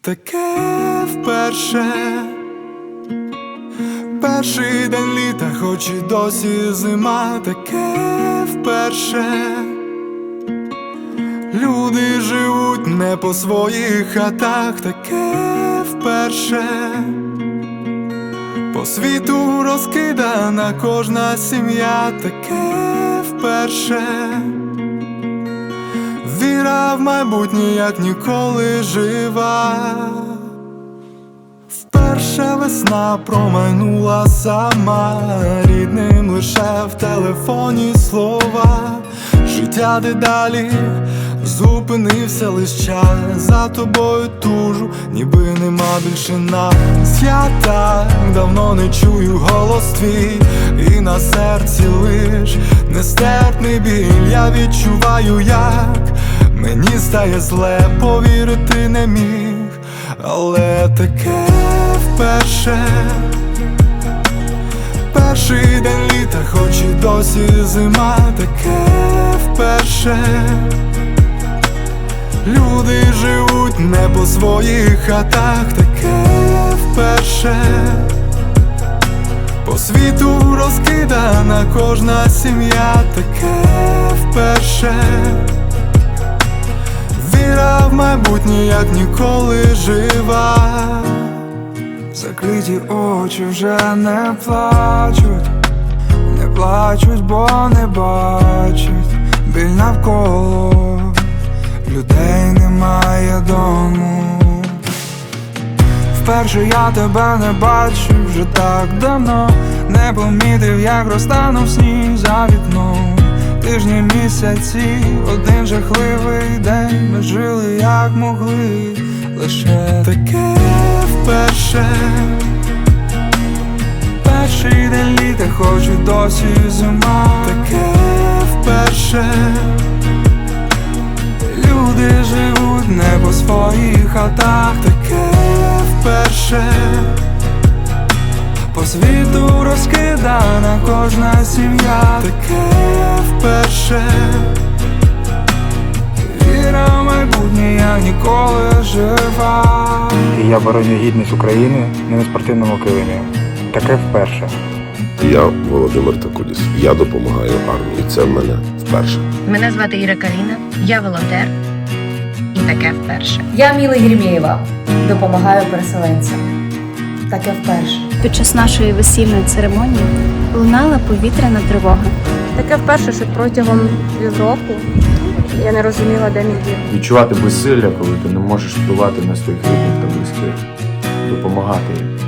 Таке вперше, перший день літа, хоч і досі зима, таке вперше. Люди живуть не по своїх хатах, таке вперше. По світу розкидана кожна сім'я, таке вперше. Віра в майбутнє, як ніколи жива. Вперше весна промайнула сама, рідним лише в телефоні слова. Життя дедалі зупинився лиш час за тобою тужу, ніби нема більше нас. Я так давно не чую голос твій, і на серці лиш нестерпний біль. Я відчуваю, як мені стає зле, повірити не міг, але таке вперше. Перший день літа, хоч і досі зима, таке вперше. Люди живуть не по своїх хатах, таке вперше. По світу розкидана кожна сім'я, таке вперше. Майбутнє, як ніколи жива. Закриті очі вже не плачуть, не плачуть, бо не бачать біль навколо людей немає дому. Вперше я тебе не бачив вже так давно, не помітив, як розтанув сніг за вікном. Тижні місяці, один жахливий день. Ми жили як могли, лише таке вперше. Перший день літа, хоч і досі зима, таке вперше. Люди живуть не по своїх хатах, таке вперше. По світу розкидана кожна сім'я, таке вперше. Віра в майбутнє, як ніколи жива. І я бороню гідність України не на спортивному килимі. Таке вперше. Я Володимир Такудіс. Я допомагаю армії. Це в мене вперше. Мене звати Іра Каріна, я волонтер. І таке вперше. Я Міла Єрмєєва, допомагаю переселенцям. Таке вперше. Під час нашої весільної церемонії лунала повітряна тривога. Таке вперше, що протягом півроку я не розуміла, де мій дім. відчувати безсилля, коли ти не можеш впливати на своїх рідних та близьких, допомагати їм.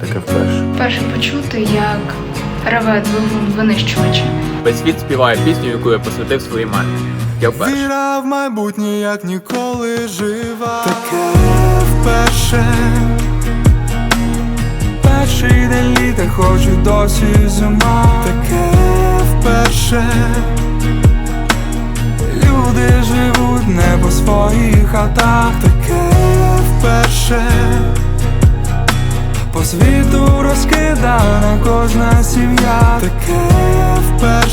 Таке вперше. Перше почути, як реве двигун винищувача. Весь світ співає пісню, яку я посвятив своїй мамі. Я вперше. Віра в майбутнє, як ніколи жива. Таке вперше. Хоч досі зима. Таке вперше. Люди живуть не по своїх хатах, таке вперше. По світу розкидана кожна сім'я, таке вперше.